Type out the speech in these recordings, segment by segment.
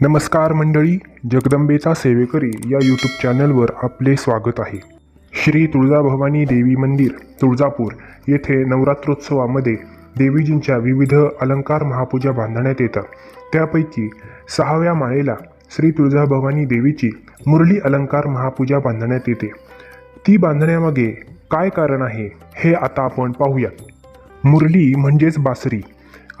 नमस्कार मंडळी जगदंबेचा सेवेकरी या यूट्यूब चॅनलवर आपले स्वागत आहे. श्री तुळजाभवानी देवी मंदिर तुळजापूर येथे नवरात्रोत्सवामध्ये देवीजींच्या विविध अलंकार महापूजा बांधण्यात येतात त्यापैकी सहाव्या माळेला श्री तुळजाभवानी देवीची मुरली अलंकार महापूजा बांधण्यात येते. ती बांधण्यामागे काय कारण आहे हे आता आपण पाहूयात. मुरली म्हणजेच बासरी.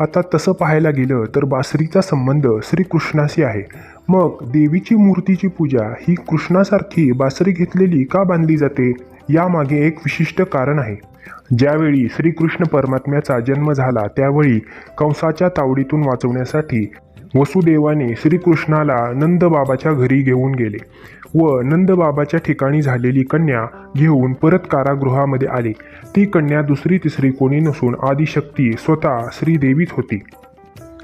आता तसं पाहायला गेलं तर बासरीचा संबंध श्रीकृष्णाशी आहे. मग देवीची मूर्तीची पूजा ही कृष्णासारखी बासरी घेतलेली का बांधली जाते? यामागे एक विशिष्ट कारण आहे. ज्यावेळी श्रीकृष्ण परमात्म्याचा जन्म झाला त्यावेळी कंसाच्या तावडीतून वाचवण्यासाठी वसुदेवाने श्रीकृष्णाला नंदबाबाच्या घरी घेऊन गेले व नंदबाबाच्या ठिकाणी झालेली कन्या घेऊन परत कारागृहामध्ये आले. ती कन्या दुसरी तिसरी कोणी नसून आदिशक्ती स्वतः श्रीदेवीच होती.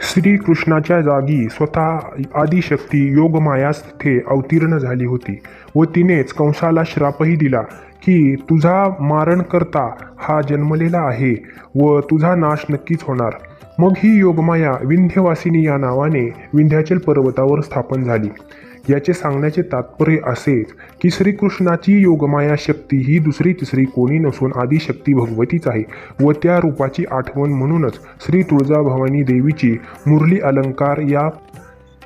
श्रीकृष्णाच्या जागी स्वतः आदिशक्ती योगमायास तिथे अवतीर्ण झाली होती व तिनेच कंसाला श्रापही दिला की तुझा मारण करता हा जन्मलेला आहे व तुझा नाश नक्कीच होणार. मग ही योगमाया विंध्यवासिनी या नावाने विंध्याचल पर्वतावर स्थापन झाली. याचे सांगण्याचे तात्पर्य असेच की श्रीकृष्णाची योगमाया शक्ती ही दुसरी तिसरी कोणी नसून आदिशक्ती भगवतीच आहे व त्या रूपाची आठवण म्हणूनच श्री तुळजाभवानी देवीची मुरली अलंकार या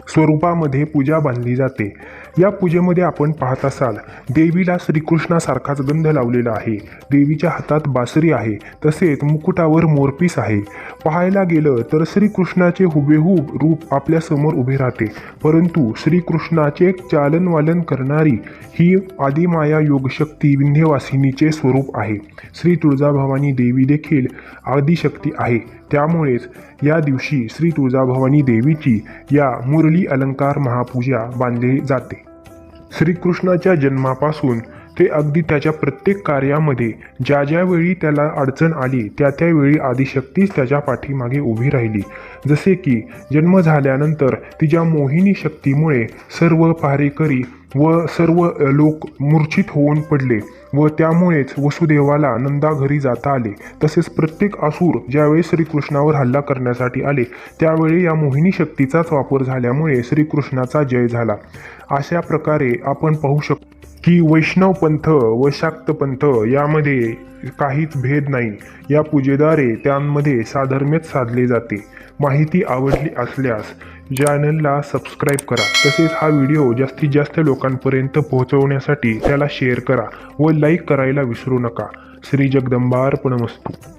स्वरूपामध्ये पूजा बांधली जाते. या पूजेमध्ये आपण पाहत असाल देवीला श्रीकृष्णासारखाच गंध लावलेला आहे. देवीच्या हातात बासरी आहे तसेच मुकुटावर मोरपीस आहे. पाहायला गेलं तर श्रीकृष्णाचे हुबेहूब रूप आपल्यासमोर उभे राहते. परंतु श्रीकृष्णाचे चालनवालन करणारी ही आदिमाया योगशक्ती विंध्यवासिनीचे स्वरूप आहे. श्री तुळजाभवानी देवी देखील आदिशक्ती आहे. त्यामुळेच या दिवशी श्री तुळजाभवानी देवीची या मुरली अलंकार महापूजा बांधली जाते. श्रीकृष्णाच्या जन्मापासून ते अगदी त्याच्या प्रत्येक कार्यामध्ये ज्या ज्यावेळी त्याला अडचण आली त्या त्यावेळी आदिशक्तीच त्याच्या पाठीमागे उभी राहिली. जसे की जन्म झाल्यानंतर तिच्या मोहिनी शक्तीमुळे सर्व पहारेकरी व सर्व लोक मूर्छित होऊन पडले व त्यामुळेच वसुदेवाला नंदा घरी जाता आले. तसेच प्रत्येक असुर ज्यावेळी श्रीकृष्णावर हल्ला करण्यासाठी आले त्यावेळी या मोहिनी शक्तीचाच वापर झाल्यामुळे श्रीकृष्णाचा जय झाला. अशा प्रकारे आपण पाहू शकतो की वैष्णव पंथ व शाक्त पंथ यामध्ये काहीच भेद नाही. या पूजेद्वारे त्यांमध्ये साधर्म्यच साधले जाते. माहिती आवडली असल्यास चॅनलला सबस्क्राईब करा. तसेच हा व्हिडिओ जास्तीत जास्त लोकांपर्यंत पोहोचवण्यासाठी त्याला शेअर करा व लाईक करायला विसरू नका. श्री जगदंबार्पणमस्तू.